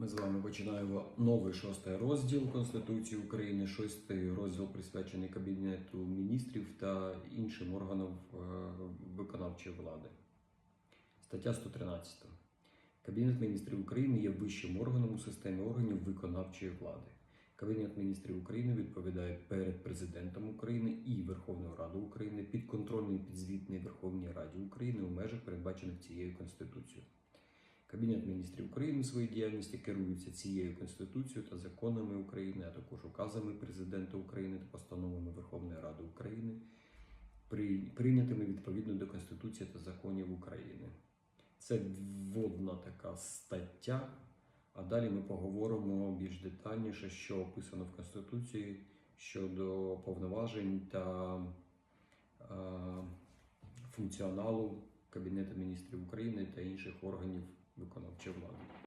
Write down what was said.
Ми з вами починаємо новий шостий розділ Конституції України. Шостий розділ присвячений Кабінету міністрів та іншим органам е, виконавчої влади. Стаття 113. Кабінет міністрів України є вищим органом у системі органів виконавчої влади. Кабінет міністрів України відповідає перед президентом України і Верховною Радою України підконтрольний і підзвітний Верховній Раді України у межах передбачених цією Конституцією. Кабінет міністрів України у своїй діяльності керується цією Конституцією та законами України, а також указами Президента України та постановами Верховної Ради України, прийнятими відповідно до Конституції та законів України. Це вводна така стаття. А далі ми поговоримо більш детальніше, що описано в Конституції щодо повноважень та е, функціоналу Кабінету міністрів України та інших органів виконавчої влади.